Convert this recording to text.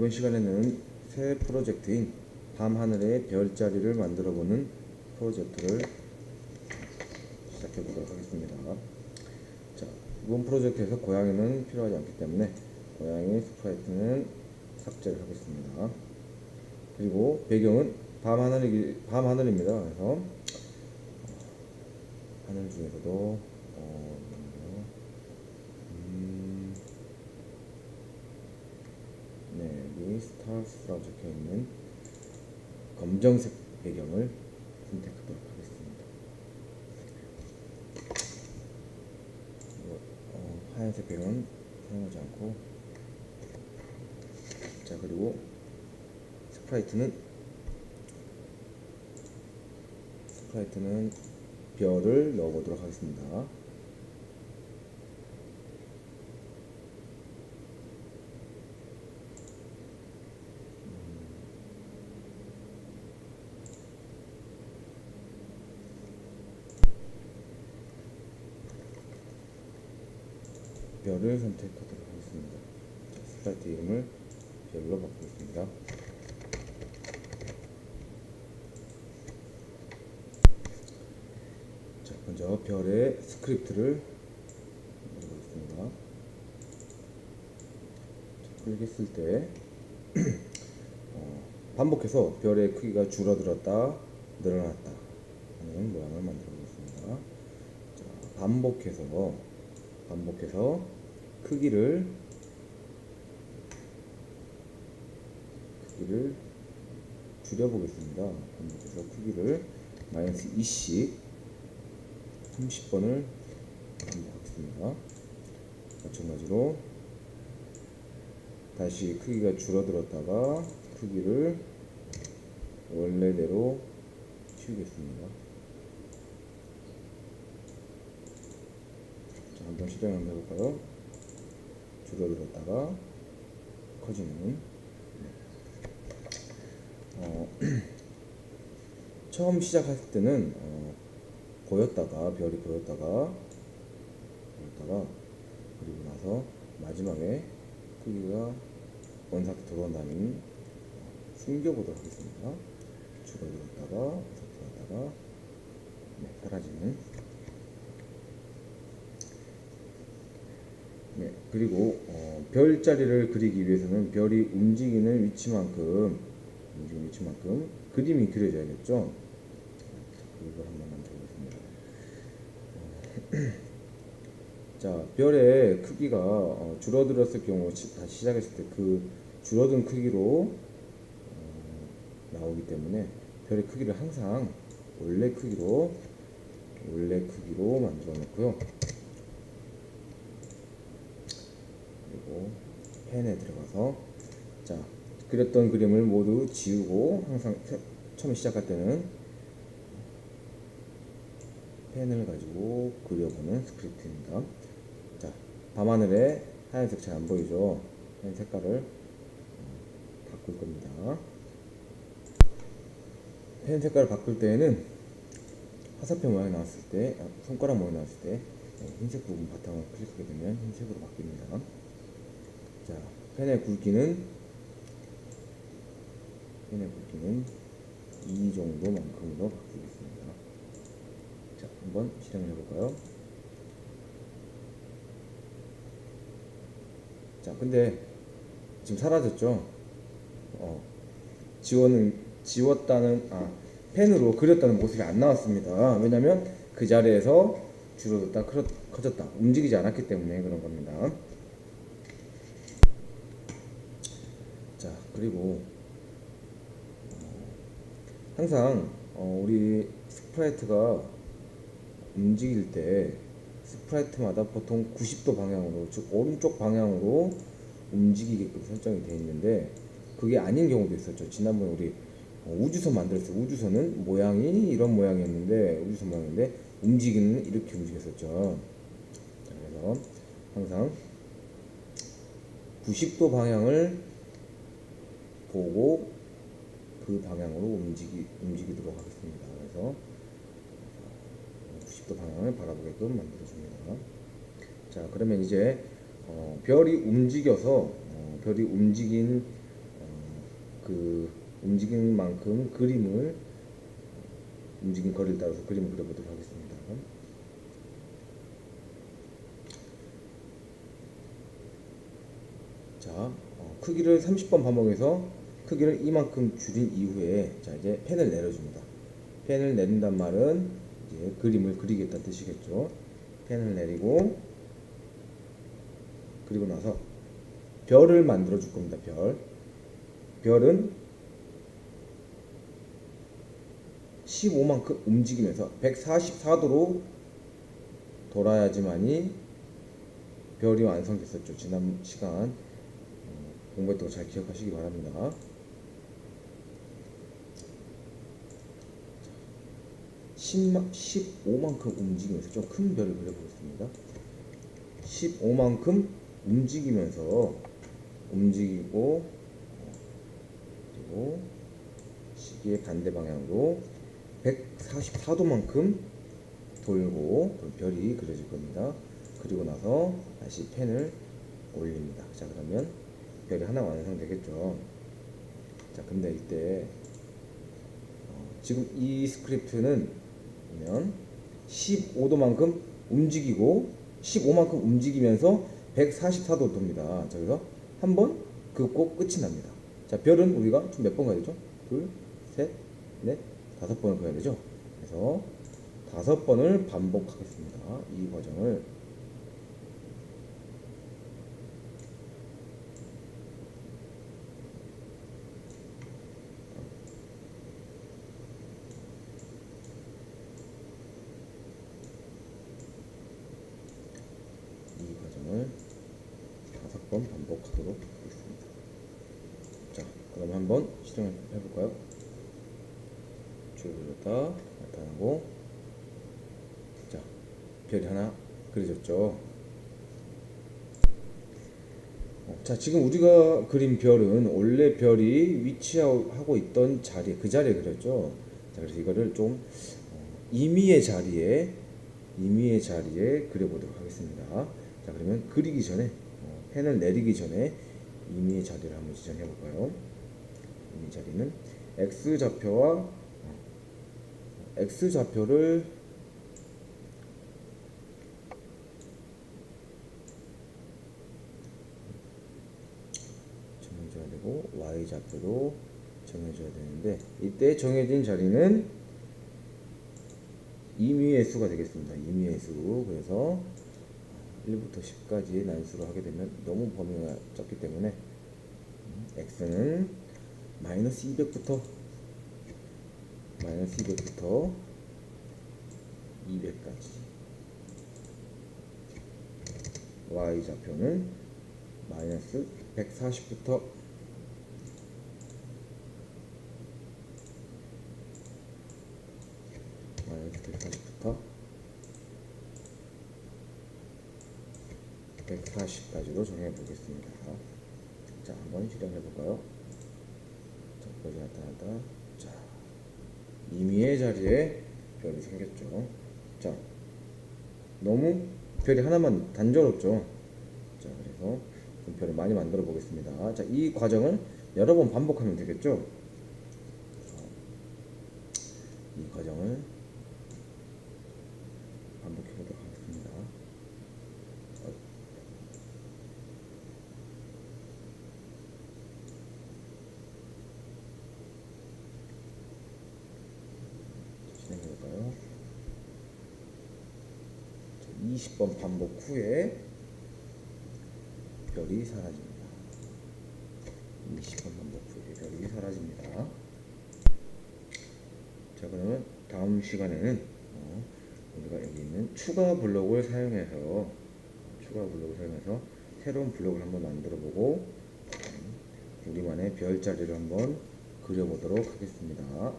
이번 시간에는 새 프로젝트인 밤하늘의 별자리를 만들어보는 프로젝트를 시작해 보도록 하겠습니다. 자, 이번 프로젝트에서 고양이는 필요하지 않기 때문에 고양이 스프라이트는 삭제를 하겠습니다. 그리고 배경은 밤하늘이 밤하늘입니다. 그래서 어, 하늘 중에서도 어, 뭐냐면, 음, 네, 스타스라고 적혀 있는 검정색 배경을 선택하도록 하겠습니다. 어, 하얀색 배경은 사용하지 않고 자 그리고 스프라이트는 스프라이트는 별을 넣어보도록 하겠습니다. 별을 선택하도록 하겠습니다. 자, 스프라이트 이름을 별로 바꾸겠습니다. 자, 먼저 별의 스크립트를 넣어보겠습니다. 자, 클릭했을 때 어, 반복해서 별의 크기가 줄어들었다, 늘어났다 하는 모양을 만들어 보겠습니다. 자, 반복해서 반복해서 크기를 크기를 줄여보겠습니다. 반복해서 크기를 마이너스 2씩 30번을 반복하겠습니다. 마찬가지로 다시 크기가 줄어들었다가 크기를 원래대로 키우겠습니다. 자, 한번 실행 한번 해볼까요? 줄어들었다가 커지는 네. 어, 처음 시작했을 때는 어, 보였다가 별이 보였다가 보였다가 그리고 나서 마지막에 크기가 원상태 돌아온다면 어, 숨겨보도록 하겠습니다. 줄어들었다가 돌아다가 네, 사라지는 네, 그리고 어, 별자리를 그리기 위해서는 별이 움직이는 위치만큼 움직이는 위치만큼 그림이 그려져야겠죠. 그걸 한번 만들어 보겠습니다. 자, 별의 크기가 어, 줄어들었을 경우 시- 다시 시작했을 때 그 줄어든 크기로 어, 나오기 때문에 별의 크기를 항상 원래 크기로 원래 크기로 만들어 놓고요. 그리고 펜에 들어가서 자 그렸던 그림을 모두 지우고 항상 세- 처음 시작할 때는 펜을 가지고 그려보는 스크립트입니다. 자 밤하늘에 하얀색 잘 안 보이죠? 하얀 색깔을 어, 바꿀 겁니다. 펜 색깔을 바꿀 때에는 화살표 모양이 나왔을 때, 아, 손가락 모양이 나왔을 때 네, 흰색 부분 바탕을 클릭하게 되면 흰색으로 바뀝니다. 자, 펜의 굵기는 펜의 굵기는 이 정도만큼으로 바꾸겠습니다. 자, 한번 실행을 해볼까요? 자, 근데 지금 사라졌죠? 어, 지워는 지웠다는 아 펜으로 그렸다는 모습이 안 나왔습니다. 왜냐하면 그 자리에서 줄어들다 커- 커졌다 움직이지 않았기 때문에 그런 겁니다. 자 그리고 어, 항상 어, 우리 스프라이트가 움직일 때 스프라이트마다 보통 90도 방향으로 즉 오른쪽 방향으로 움직이게끔 설정이 되어 있는데 그게 아닌 경우도 있었죠. 지난번에 우리 어, 우주선 만들었을 때 우주선은 모양이 이런 모양이었는데 우주선 모양인데 움직이는 이렇게 움직였었죠. 자, 그래서 항상 90도 방향을 보고 그 방향으로 움직이, 움직이도록 하겠습니다. 그래서 90도 방향을 바라보게끔 만들어줍니다. 자, 그러면 이제 어, 별이 움직여서 어, 별이 움직인 그 움직이는 만큼 그림을 움직인 거리를 따라서 그림을 그려보도록 하겠습니다. 자, 어, 크기를 30번 반복해서 크기를 이만큼 줄인 이후에 자 이제 펜을 내려줍니다. 펜을 내린단 말은 이제 그림을 그리겠다는 뜻이겠죠. 펜을 내리고 그리고 나서 별을 만들어 줄 겁니다. 별. 별은 15만큼 움직이면서 144도로 돌아야지만이 별이 완성됐었죠. 지난 시간 어, 공부했던 거 잘 기억하시기 바랍니다. 10만, 15만큼 움직이면서 좀 큰 별을 그려보겠습니다. 15만큼 움직이면서 움직이고 어, 그리고 시계의 반대 방향으로 144도만큼 돌고 별이 그려질 겁니다. 그리고 나서 다시 펜을 올립니다. 자 그러면 별이 하나 완성되겠죠. 자 근데 이때 어, 지금 이 스크립트는 보면 15도만큼 움직이고 15만큼 움직이면서 144도 돕니다. 자 그래서 한 번 긋고 끝이 납니다. 자 별은 우리가 몇번 가야 되죠? 둘, 셋, 넷, 다섯 번을 가야 되죠. 그래서 다섯 번을 반복하겠습니다. 이 과정을 이 과정을 번 반복하도록 하겠습니다. 자, 그럼 한번 실행해 볼까요? 줄 그렸다 나타나고 자 별이 하나 그려졌죠. 어, 자 지금 우리가 그린 별은 원래 별이 위치하고 있던 자리 그 자리에 그렸죠. 자 그래서 이거를 좀 어, 임의의 자리에 임의의 자리에 그려보도록 하겠습니다. 자 그러면 그리기 전에 어, 펜을 내리기 전에 임의의 자리를 한번 지정해 볼까요? 임의 자리는 x 좌표와 어, x 좌표를 정해줘야 되고 y 좌표도 정해줘야 되는데 이때 정해진 자리는 임의의 수가 되겠습니다. 임의의 수 그래서 1부터 10까지의 난수로 하게 되면 너무 범위가 작기 때문에 음, x는 마이너스 200부터 마이너스 200부터 200까지. y 좌표는 마이너스 140부터 마이너스 140부터 140까지로 정해 보겠습니다. 자, 한번 실행해 볼까요? 자, 별이 나타났다. 자, 임의의 자리에 별이 생겼죠. 자, 너무 별이 하나만 단조롭죠. 자, 그래서 좀 별을 많이 만들어 보겠습니다. 자, 이 과정을 여러 번 반복하면 되겠죠. 이 과정을 반복해 보도록 하겠습니다. 진행해 볼까요? 20번 반복 후에 별이 사라집니다. 20번 반복 후에 별이 사라집니다. 자 그러면 다음 시간에는 어, 우리가 여기 있는 추가 블록을 사용해서 추가 블록을 사용해서 새로운 블록을 한번 만들어 보고 음, 우리만의 별자리를 한번 그려보도록 하겠습니다.